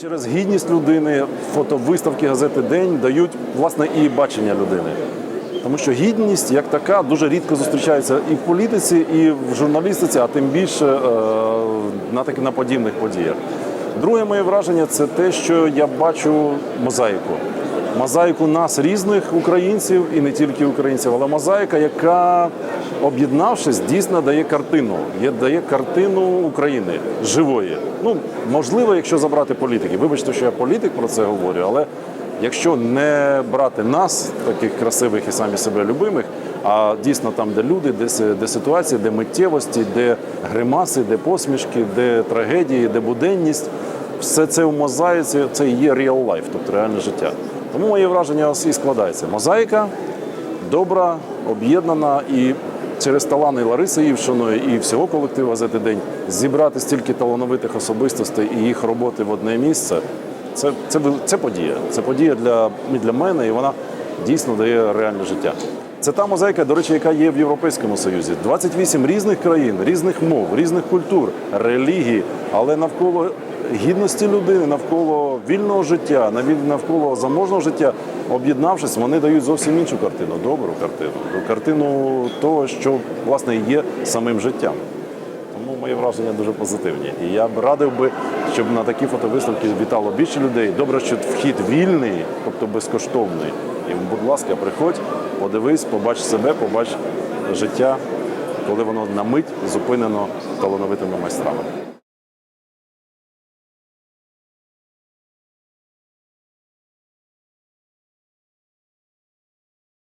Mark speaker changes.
Speaker 1: Через гідність людини фотовиставки газети День дають власне і бачення людини. Тому що гідність як така дуже рідко зустрічається і в політиці, і в журналістиці, а тим більше е, на таких на подібних подіях. Друге моє враження це те, що я бачу мозаїку. Мозаїку нас різних українців і не тільки українців, але мозаїка, яка, об'єднавшись, дійсно дає картину. Дає картину України живої. Ну, можливо, якщо забрати політики. Вибачте, що я політик про це говорю, але якщо не брати нас, таких красивих і самі себе любимих, а дійсно там, де люди, де, де ситуації, де миттєвості, де гримаси, де посмішки, де трагедії, де буденність, все це в мозаїці, це і є real life, тобто реальне життя. Тому моє враження і складається. Мозаїка добра, об'єднана і через талани Лариси Івшиної і всього колективу газети День зібрати стільки талановитих особистостей і їх роботи в одне місце. Це, це, це подія. Це подія для, для мене, і вона дійсно дає реальне життя. Це та мозаїка, до речі, яка є в Європейському Союзі. 28 різних країн, різних мов, різних культур, релігій, але навколо гідності людини, навколо вільного життя, навколо заможного життя, об'єднавшись, вони дають зовсім іншу картину, добру картину, картину того, що власне є самим життям. Тому мої враження дуже позитивні. І я б радив би, щоб на такі фотовиставки вітало більше людей. Добре, що вхід вільний, тобто безкоштовний. І, будь ласка, приходь, подивись, побач себе, побач життя, коли воно на мить зупинено талановитими майстрами.